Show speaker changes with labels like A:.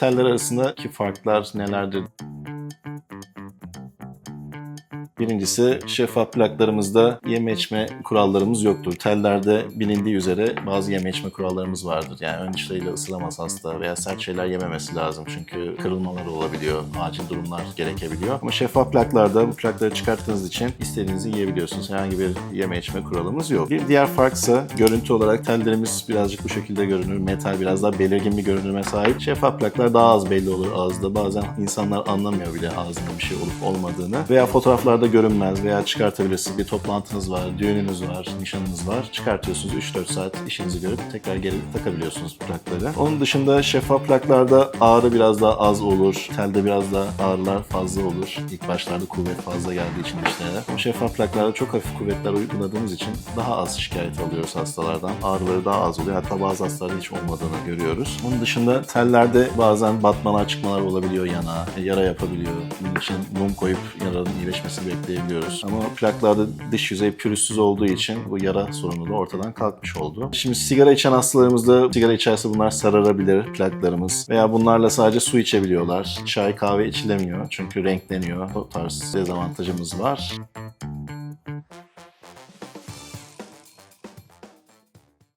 A: Teller arasındaki farklar nelerdir? Birincisi şeffaf plaklarımızda yeme içme kurallarımız yoktur. Tellerde bilindiği üzere bazı yeme içme kurallarımız vardır. Yani ön dışlarıyla ısıramaz hasta veya sert şeyler yememesi lazım. Çünkü kırılmalar olabiliyor, acil durumlar gerekebiliyor. Ama şeffaf plaklarda bu plakları çıkarttığınız için istediğinizi yiyebiliyorsunuz. Herhangi bir yeme içme kuralımız yok. Bir diğer farksa görüntü olarak tellerimiz birazcık bu şekilde görünür. Metal biraz daha belirgin bir görünüme sahip. Şeffaf plaklar daha az belli olur ağızda. Bazen insanlar anlamıyor bile ağzında bir şey olup olmadığını. Veya fotoğraflarda görünmez veya çıkartabilirsiniz. Bir toplantınız var, düğününüz var, nişanınız var. Çıkartıyorsunuz 3-4 saat işinizi görüp tekrar geri takabiliyorsunuz plakları. Onun dışında şeffaf plaklarda ağrı biraz daha az olur. Telde biraz daha ağrılar fazla olur. İlk başlarda kuvvet fazla geldiği için dişlere. Ama şeffaf plaklarda çok hafif kuvvetler uyguladığımız için daha az şikayet alıyoruz hastalardan. Ağrıları daha az oluyor. Hatta bazı hastalarda hiç olmadığını görüyoruz. Onun dışında tellerde bazen batmalar çıkmalar olabiliyor yana. Yara yapabiliyor. Bunun için mum koyup yaranın iyileşmesini bekleyebiliyoruz. Ama plaklarda dış yüzey pürüzsüz olduğu için bu yara sorunu da ortadan kalkmış oldu. Şimdi sigara içen hastalarımızda sigara içerse bunlar sararabilir plaklarımız. Veya bunlarla sadece su içebiliyorlar. Çay kahve içilemiyor çünkü renkleniyor. O tarz dezavantajımız var.